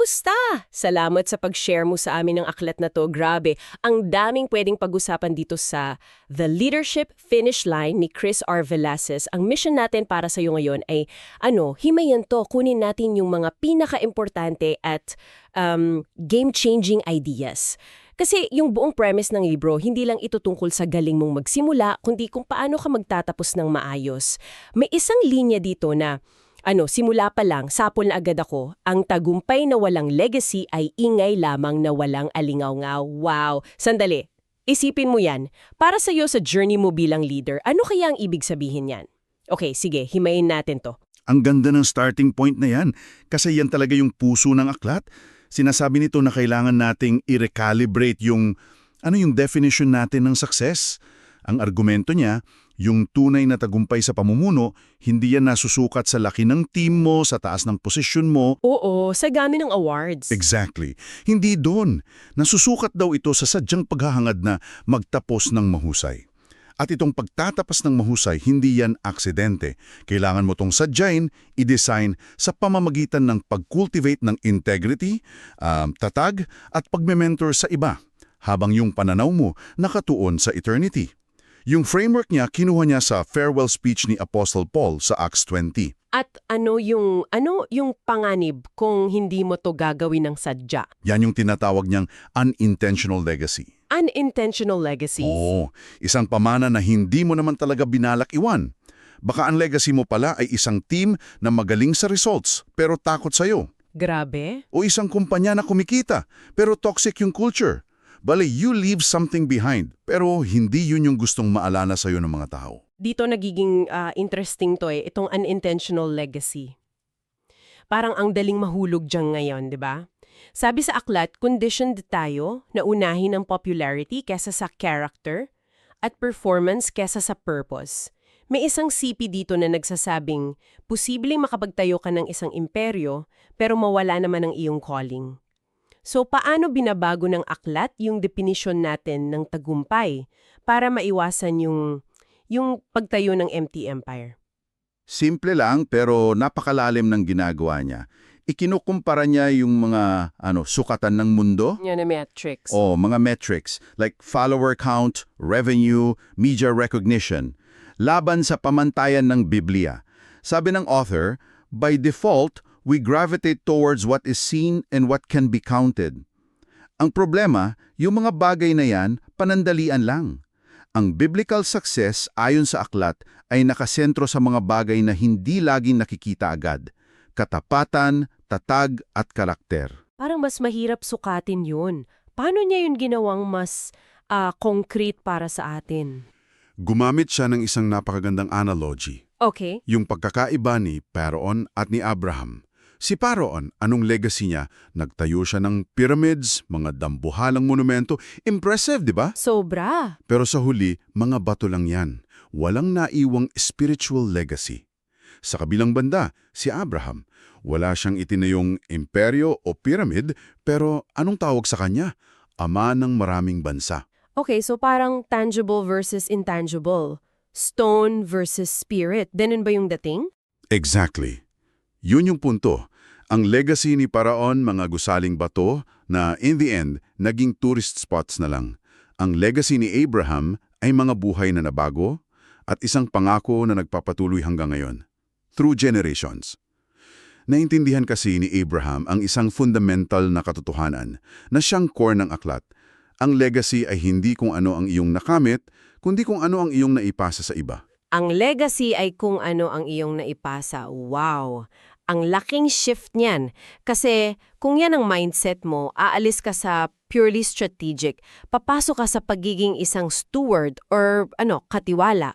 kumusta? Salamat sa pag-share mo sa amin ng aklat na to. Grabe, ang daming pwedeng pag-usapan dito sa The Leadership Finish Line ni Chris R. Velasquez. Ang mission natin para sa iyo ngayon ay, ano, himayan to, kunin natin yung mga pinaka-importante at um, game-changing ideas. Kasi yung buong premise ng libro, hindi lang ito tungkol sa galing mong magsimula, kundi kung paano ka magtatapos ng maayos. May isang linya dito na, ano, simula pa lang, sapol na agad ako, ang tagumpay na walang legacy ay ingay lamang na walang alingaw-ngaw. Wow! Sandali, isipin mo yan. Para sa iyo sa journey mo bilang leader, ano kaya ang ibig sabihin yan? Okay, sige, himayin natin to. Ang ganda ng starting point na yan kasi yan talaga yung puso ng aklat. Sinasabi nito na kailangan nating i-recalibrate yung ano yung definition natin ng success. Ang argumento niya, yung tunay na tagumpay sa pamumuno, hindi yan nasusukat sa laki ng team mo, sa taas ng posisyon mo. Oo, sa gami ng awards. Exactly. Hindi doon. Nasusukat daw ito sa sadyang paghahangad na magtapos ng mahusay. At itong pagtatapas ng mahusay, hindi yan aksidente. Kailangan mo tong sadyain, i-design sa pamamagitan ng pag-cultivate ng integrity, um, tatag, at pagme-mentor sa iba, habang yung pananaw mo nakatuon sa eternity. Yung framework niya, kinuha niya sa farewell speech ni Apostle Paul sa Acts 20. At ano yung ano yung panganib kung hindi mo to gagawin ng sadya? Yan yung tinatawag niyang unintentional legacy. Unintentional legacy. Oo, isang pamana na hindi mo naman talaga binalak iwan. Baka ang legacy mo pala ay isang team na magaling sa results pero takot sa'yo. Grabe. O isang kumpanya na kumikita pero toxic yung culture. Bale, you leave something behind pero hindi yun yung gustong maalala sa'yo ng mga tao. Dito nagiging ah, interesting to eh, itong unintentional legacy. Parang ang daling mahulog dyan ngayon, di ba? Sabi sa aklat, conditioned tayo na unahin ang popularity kesa sa character at performance kesa sa purpose. May isang CP dito na nagsasabing, posibleng makapagtayo ka ng isang imperyo pero mawala naman ang iyong calling. So paano binabago ng aklat yung definition natin ng tagumpay para maiwasan yung yung pagtayo ng empty empire? Simple lang pero napakalalim ng ginagawa niya. Ikinukumpara niya yung mga ano sukatan ng mundo Yan na metrics. o mga metrics like follower count, revenue, media recognition, laban sa pamantayan ng Biblia. Sabi ng author, by default, we gravitate towards what is seen and what can be counted. Ang problema, yung mga bagay na yan, panandalian lang. Ang biblical success ayon sa aklat ay nakasentro sa mga bagay na hindi laging nakikita agad. Katapatan, tatag at karakter. Parang mas mahirap sukatin yun. Paano niya yun ginawang mas ah, concrete para sa atin? Gumamit siya ng isang napakagandang analogy. Okay. Yung pagkakaiba ni Paraon at ni Abraham. Si Paraon, anong legacy niya? Nagtayo siya ng pyramids, mga dambuhalang monumento. Impressive, di ba? Sobra. Pero sa huli, mga bato lang yan. Walang naiwang spiritual legacy. Sa kabilang banda, si Abraham, wala siyang itinayong imperyo o pyramid, pero anong tawag sa kanya? Ama ng maraming bansa. Okay, so parang tangible versus intangible. Stone versus spirit. Ganun ba yung dating? Exactly. Yun yung punto. Ang legacy ni Paraon, mga gusaling bato, na in the end, naging tourist spots na lang. Ang legacy ni Abraham ay mga buhay na nabago at isang pangako na nagpapatuloy hanggang ngayon. Through generations. Naintindihan kasi ni Abraham ang isang fundamental na katotohanan na siyang core ng aklat. Ang legacy ay hindi kung ano ang iyong nakamit, kundi kung ano ang iyong naipasa sa iba. Ang legacy ay kung ano ang iyong naipasa. Wow! Ang laking shift niyan. Kasi kung yan ang mindset mo, aalis ka sa purely strategic, papasok ka sa pagiging isang steward or ano, katiwala.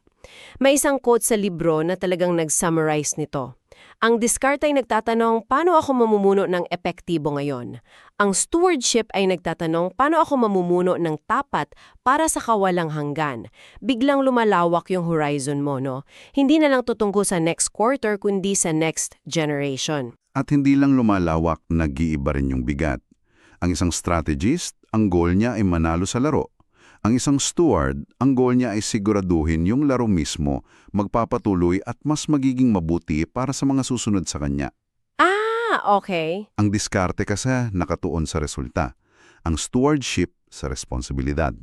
May isang quote sa libro na talagang nag-summarize nito. Ang diskarte ay nagtatanong, paano ako mamumuno ng epektibo ngayon? Ang stewardship ay nagtatanong, paano ako mamumuno ng tapat para sa kawalang hanggan? Biglang lumalawak yung horizon mo, no? Hindi na lang tutungko sa next quarter, kundi sa next generation. At hindi lang lumalawak, nag-iiba rin yung bigat. Ang isang strategist, ang goal niya ay manalo sa laro. Ang isang steward, ang goal niya ay siguraduhin yung laro mismo, magpapatuloy at mas magiging mabuti para sa mga susunod sa kanya. Ah, okay. Ang diskarte kasi nakatuon sa resulta. Ang stewardship sa responsibilidad.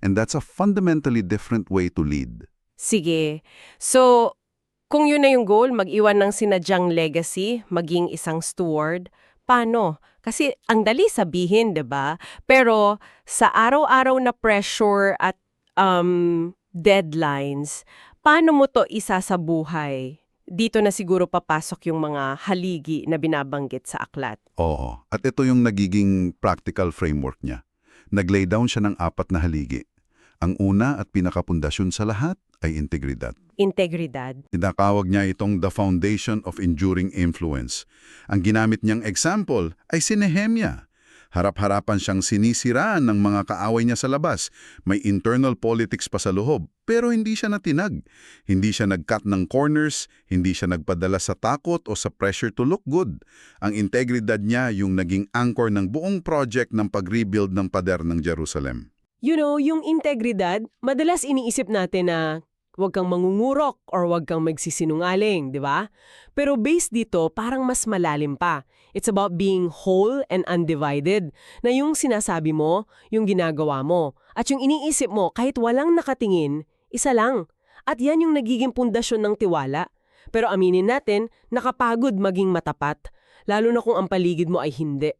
And that's a fundamentally different way to lead. Sige. So, kung yun na yung goal, mag-iwan ng sinadyang legacy, maging isang steward, paano? Kasi ang dali sabihin, 'di ba? Pero sa araw-araw na pressure at um, deadlines, paano mo to isa sa buhay? Dito na siguro papasok yung mga haligi na binabanggit sa aklat. Oo. At ito yung nagiging practical framework niya. Nag-lay down siya ng apat na haligi. Ang una at pinakapundasyon sa lahat ay integridad. Integridad. Tinakawag niya itong the foundation of enduring influence. Ang ginamit niyang example ay si Nehemia. Harap-harapan siyang sinisiraan ng mga kaaway niya sa labas. May internal politics pa sa loob, pero hindi siya natinag. Hindi siya nag-cut ng corners, hindi siya nagpadala sa takot o sa pressure to look good. Ang integridad niya yung naging anchor ng buong project ng pag-rebuild ng pader ng Jerusalem. You know, yung integridad, madalas iniisip natin na huwag kang mangungurok or huwag kang magsisinungaling, di ba? Pero based dito, parang mas malalim pa. It's about being whole and undivided, na yung sinasabi mo, yung ginagawa mo, at yung iniisip mo kahit walang nakatingin, isa lang. At yan yung nagiging pundasyon ng tiwala. Pero aminin natin, nakapagod maging matapat, lalo na kung ang paligid mo ay hindi.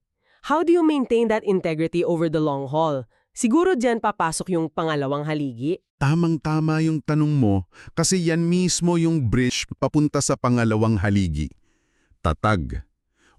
How do you maintain that integrity over the long haul? Siguro dyan papasok yung pangalawang haligi. Tamang-tama yung tanong mo kasi yan mismo yung bridge papunta sa pangalawang haligi. Tatag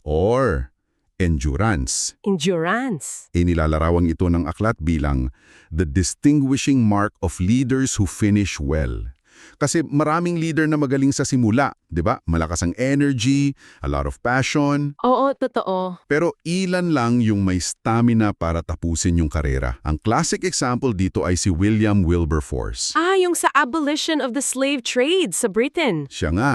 or endurance. Endurance. Inilalarawang ito ng aklat bilang the distinguishing mark of leaders who finish well. Kasi maraming leader na magaling sa simula, 'di ba? Malakas ang energy, a lot of passion, Oo, totoo. pero ilan lang yung may stamina para tapusin yung karera. Ang classic example dito ay si William Wilberforce. Ah, yung sa abolition of the slave trade sa Britain. Siya nga.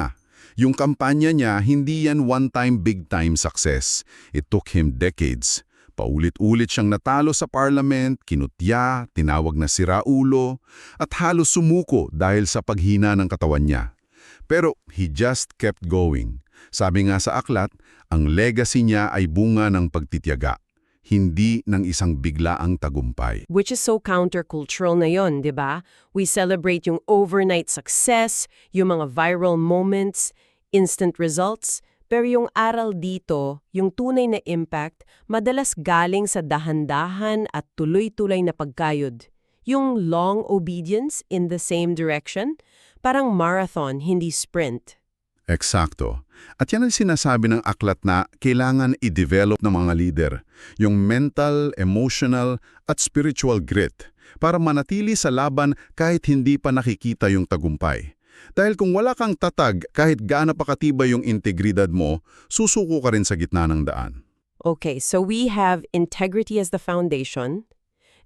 Yung kampanya niya, hindi yan one-time big-time success. It took him decades. Paulit-ulit siyang natalo sa parliament, kinutya, tinawag na siraulo, at halos sumuko dahil sa paghina ng katawan niya. Pero he just kept going. Sabi nga sa aklat, ang legacy niya ay bunga ng pagtityaga, hindi ng isang biglaang tagumpay. Which is so countercultural na yon, di ba? We celebrate yung overnight success, yung mga viral moments, instant results, pero yung aral dito, yung tunay na impact, madalas galing sa dahan-dahan at tuloy-tuloy na pagkayod. Yung long obedience in the same direction, parang marathon, hindi sprint. Eksakto. At yan ang sinasabi ng aklat na kailangan i-develop ng mga leader, yung mental, emotional, at spiritual grit para manatili sa laban kahit hindi pa nakikita yung tagumpay. Dahil kung wala kang tatag kahit gaano pa katibay yung integridad mo, susuko ka rin sa gitna ng daan. Okay, so we have integrity as the foundation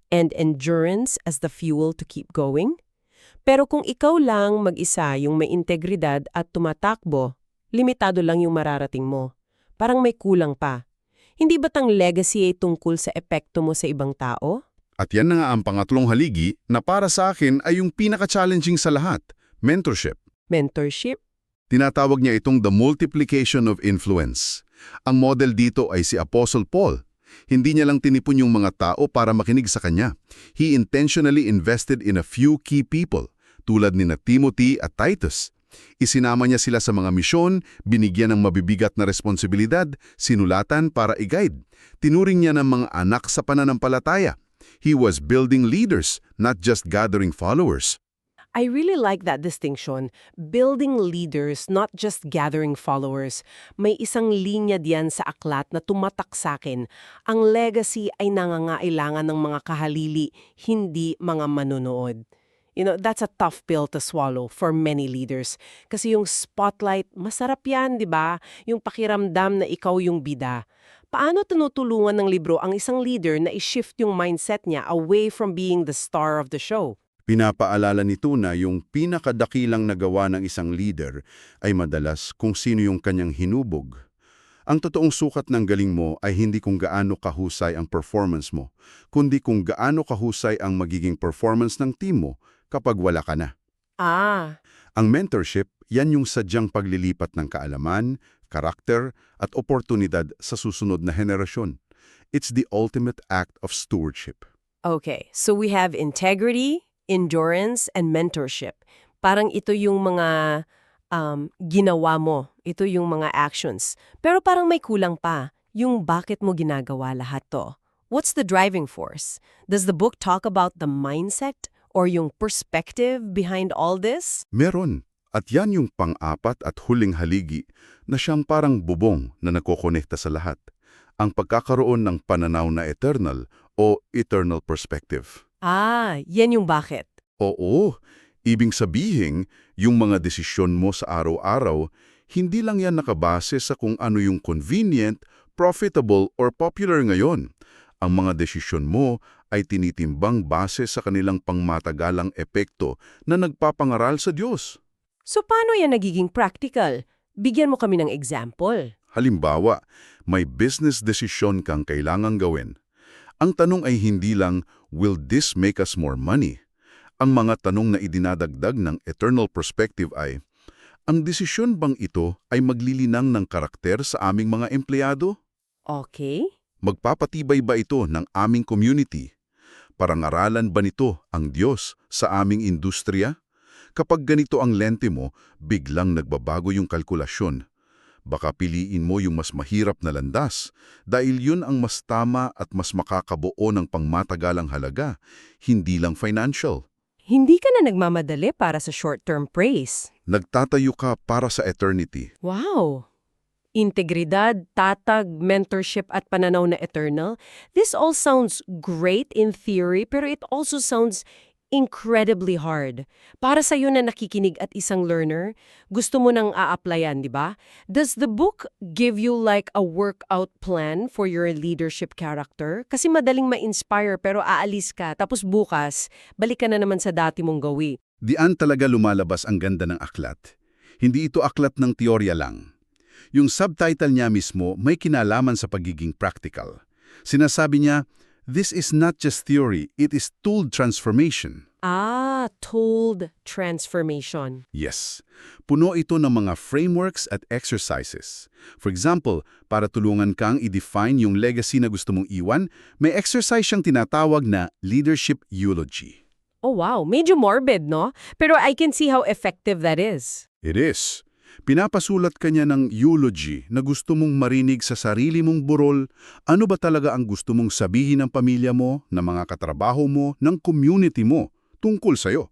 and endurance as the fuel to keep going. Pero kung ikaw lang mag-isa yung may integridad at tumatakbo, limitado lang yung mararating mo. Parang may kulang pa. Hindi ba't ang legacy ay tungkol sa epekto mo sa ibang tao? At yan na nga ang pangatlong haligi na para sa akin ay yung pinaka-challenging sa lahat, mentorship. Mentorship? Tinatawag niya itong the multiplication of influence. Ang model dito ay si Apostle Paul. Hindi niya lang tinipon yung mga tao para makinig sa kanya. He intentionally invested in a few key people, tulad ni na Timothy at Titus. Isinama niya sila sa mga misyon, binigyan ng mabibigat na responsibilidad, sinulatan para i-guide. Tinuring niya ng mga anak sa pananampalataya. He was building leaders, not just gathering followers. I really like that distinction. Building leaders, not just gathering followers. May isang linya diyan sa aklat na tumatak sa akin. Ang legacy ay nangangailangan ng mga kahalili, hindi mga manunood. You know, that's a tough pill to swallow for many leaders. Kasi yung spotlight, masarap yan, di ba? Yung pakiramdam na ikaw yung bida. Paano tinutulungan ng libro ang isang leader na i-shift yung mindset niya away from being the star of the show? Pinapaalala nito na yung pinakadakilang nagawa ng isang leader ay madalas kung sino yung kanyang hinubog. Ang totoong sukat ng galing mo ay hindi kung gaano kahusay ang performance mo, kundi kung gaano kahusay ang magiging performance ng team mo kapag wala ka na. Ah, Ang mentorship, yan yung sadyang paglilipat ng kaalaman, karakter at oportunidad sa susunod na henerasyon. It's the ultimate act of stewardship. Okay, so we have integrity, endurance, and mentorship. Parang ito yung mga um, ginawa mo. Ito yung mga actions. Pero parang may kulang pa. Yung bakit mo ginagawa lahat to. What's the driving force? Does the book talk about the mindset or yung perspective behind all this? Meron. At yan yung pang-apat at huling haligi na siyang parang bubong na nagkokonekta sa lahat. Ang pagkakaroon ng pananaw na eternal o eternal perspective. Ah, yan yung bakit. Oo, ibig sabihin, yung mga desisyon mo sa araw-araw, hindi lang yan nakabase sa kung ano yung convenient, profitable, or popular ngayon. Ang mga desisyon mo ay tinitimbang base sa kanilang pangmatagalang epekto na nagpapangaral sa Diyos. So paano yan nagiging practical? Bigyan mo kami ng example. Halimbawa, may business desisyon kang kailangang gawin. Ang tanong ay hindi lang, will this make us more money? Ang mga tanong na idinadagdag ng eternal perspective ay, ang desisyon bang ito ay maglilinang ng karakter sa aming mga empleyado? Okay? Magpapatibay ba ito ng aming community? Parangaralan ba nito ang Diyos sa aming industriya? Kapag ganito ang lente mo, biglang nagbabago yung kalkulasyon. Baka piliin mo yung mas mahirap na landas dahil yun ang mas tama at mas makakabuo ng pangmatagalang halaga, hindi lang financial. Hindi ka na nagmamadali para sa short-term praise. Nagtatayo ka para sa eternity. Wow! Integridad, tatag, mentorship at pananaw na eternal. This all sounds great in theory pero it also sounds incredibly hard. Para sa na nakikinig at isang learner, gusto mo nang a-applyan, di ba? Does the book give you like a workout plan for your leadership character? Kasi madaling ma-inspire pero aalis ka tapos bukas, balik ka na naman sa dati mong gawi. Diyan talaga lumalabas ang ganda ng aklat. Hindi ito aklat ng teorya lang. Yung subtitle niya mismo may kinalaman sa pagiging practical. Sinasabi niya, this is not just theory, it is tooled transformation. Ah, told transformation. Yes, puno ito ng mga frameworks at exercises. For example, para tulungan kang i-define yung legacy na gusto mong iwan, may exercise siyang tinatawag na leadership eulogy. Oh wow, medyo morbid, no? Pero I can see how effective that is. It is. Pinapasulat ka niya ng eulogy na gusto mong marinig sa sarili mong burol, ano ba talaga ang gusto mong sabihin ng pamilya mo, ng mga katrabaho mo, ng community mo, tungkol sa'yo.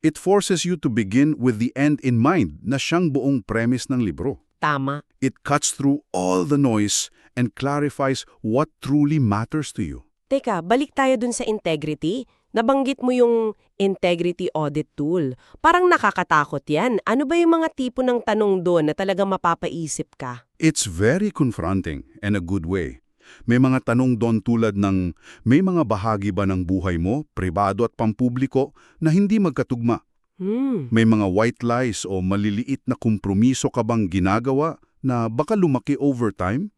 It forces you to begin with the end in mind na siyang buong premise ng libro. Tama. It cuts through all the noise and clarifies what truly matters to you. Teka, balik tayo dun sa integrity. Nabanggit mo yung integrity audit tool. Parang nakakatakot yan. Ano ba yung mga tipo ng tanong doon na talagang mapapaisip ka? It's very confronting in a good way. May mga tanong doon tulad ng, may mga bahagi ba ng buhay mo, pribado at pampubliko, na hindi magkatugma? Hmm. May mga white lies o maliliit na kompromiso ka bang ginagawa na baka lumaki over time?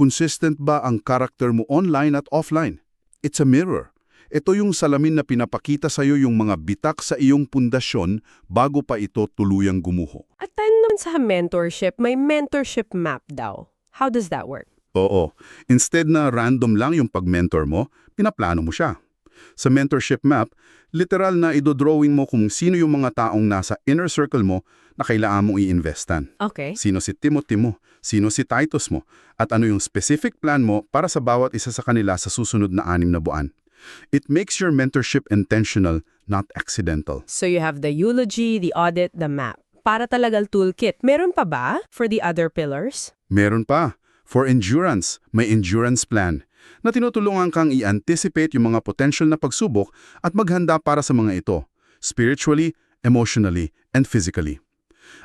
Consistent ba ang karakter mo online at offline? It's a mirror. Ito yung salamin na pinapakita sa iyo yung mga bitak sa iyong pundasyon bago pa ito tuluyang gumuho. At tayo naman sa mentorship, may mentorship map daw. How does that work? Oo. Instead na random lang yung pag-mentor mo, pinaplano mo siya. Sa mentorship map, literal na idodrawing mo kung sino yung mga taong nasa inner circle mo na kailangan mong i-investan. Okay. Sino si Timothy mo, sino si Titus mo, at ano yung specific plan mo para sa bawat isa sa kanila sa susunod na anim na buwan. It makes your mentorship intentional, not accidental. So you have the eulogy, the audit, the map. Para talagang toolkit. Meron pa ba for the other pillars? Meron pa. For endurance, may endurance plan na tinutulungan kang i-anticipate yung mga potential na pagsubok at maghanda para sa mga ito, spiritually, emotionally, and physically.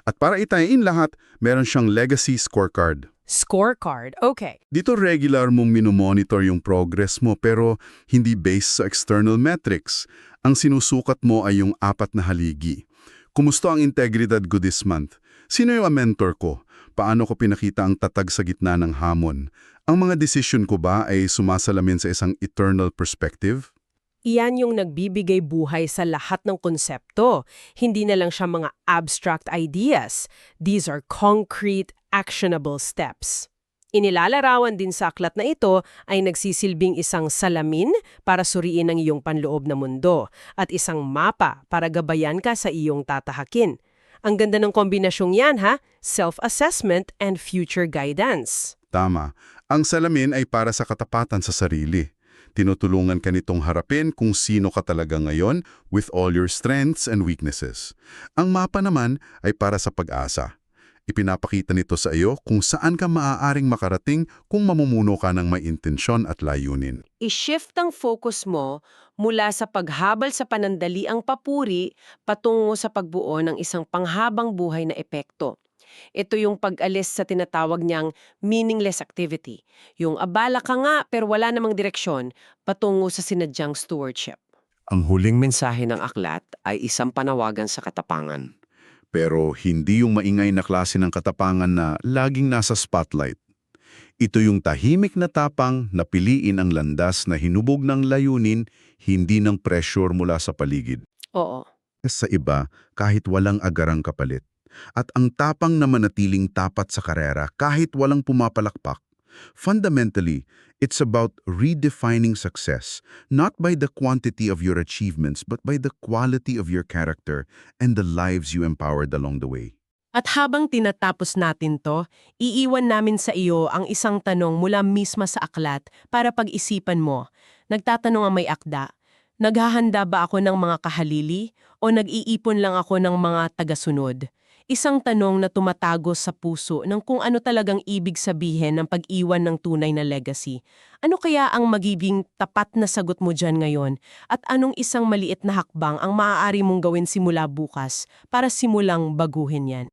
At para itayin lahat, meron siyang legacy scorecard. Scorecard. Okay. Dito regular mong minomonitor yung progress mo pero hindi based sa external metrics. Ang sinusukat mo ay yung apat na haligi. Kumusta ang integridad ko this month? Sino yung mentor ko? Paano ko pinakita ang tatag sa gitna ng hamon? Ang mga desisyon ko ba ay sumasalamin sa isang eternal perspective? Iyan yung nagbibigay buhay sa lahat ng konsepto. Hindi na lang siya mga abstract ideas. These are concrete, actionable steps. Inilalarawan din sa aklat na ito ay nagsisilbing isang salamin para suriin ang iyong panloob na mundo at isang mapa para gabayan ka sa iyong tatahakin. Ang ganda ng kombinasyong yan ha, self-assessment and future guidance. Tama. Ang salamin ay para sa katapatan sa sarili. Tinutulungan ka nitong harapin kung sino ka talaga ngayon with all your strengths and weaknesses. Ang mapa naman ay para sa pag-asa. Ipinapakita nito sa iyo kung saan ka maaaring makarating kung mamumuno ka ng may intensyon at layunin. I-shift ang focus mo mula sa paghabal sa panandaliang papuri patungo sa pagbuo ng isang panghabang buhay na epekto. Ito yung pag-alis sa tinatawag niyang meaningless activity. Yung abala ka nga pero wala namang direksyon patungo sa sinadyang stewardship. Ang huling mensahe ng aklat ay isang panawagan sa katapangan. Pero hindi yung maingay na klase ng katapangan na laging nasa spotlight. Ito yung tahimik na tapang na piliin ang landas na hinubog ng layunin, hindi ng pressure mula sa paligid. Oo. Sa iba, kahit walang agarang kapalit. At ang tapang na manatiling tapat sa karera kahit walang pumapalakpak. Fundamentally, it's about redefining success, not by the quantity of your achievements, but by the quality of your character and the lives you empowered along the way. At habang tinatapos natin to, iiwan namin sa iyo ang isang tanong mula misma sa aklat para pag-isipan mo. Nagtatanong ang may akda, naghahanda ba ako ng mga kahalili o nag-iipon lang ako ng mga tagasunod? Isang tanong na tumatago sa puso ng kung ano talagang ibig sabihin ng pag-iwan ng tunay na legacy. Ano kaya ang magiging tapat na sagot mo dyan ngayon? At anong isang maliit na hakbang ang maaari mong gawin simula bukas para simulang baguhin yan?